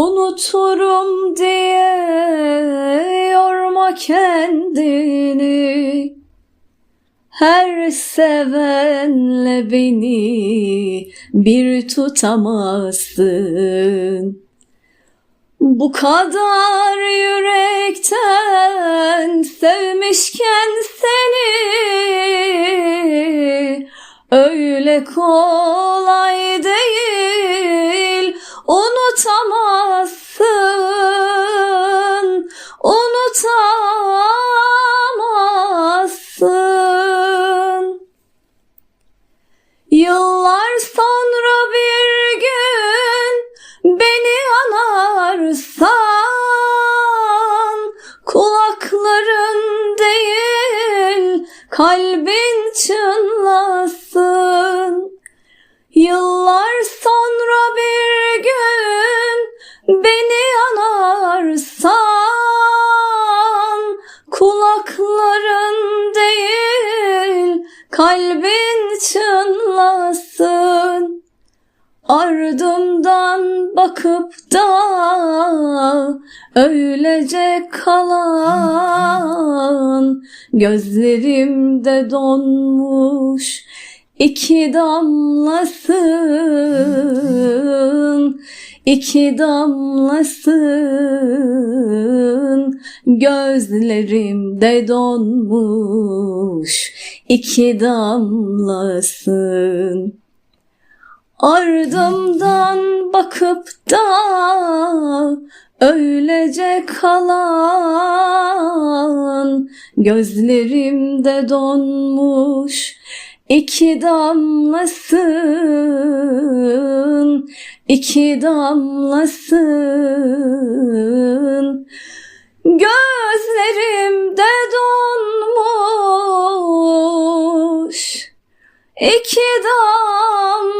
Unuturum diye yorma kendini. Her sevenle beni bir tutamazsın. Bu kadar yürekten sevmişken seni Öyle kolay değil. Unutamazsın unutamazsın Yıllar sonra bir gün beni anarsan kulakların değil kalbin çınlasın. Yıllar sonra bir gün beni kalbin çınlasın Ardımdan bakıp da öylece kalan gözlerimde donmuş iki damlasın iki damlasın gözlerimde donmuş. İki damlasın. Ardımdan bakıp da öylece kalan gözlerimde donmuş. İki damlasın iki damlasın. Gözlerimde donmuş iki damlasın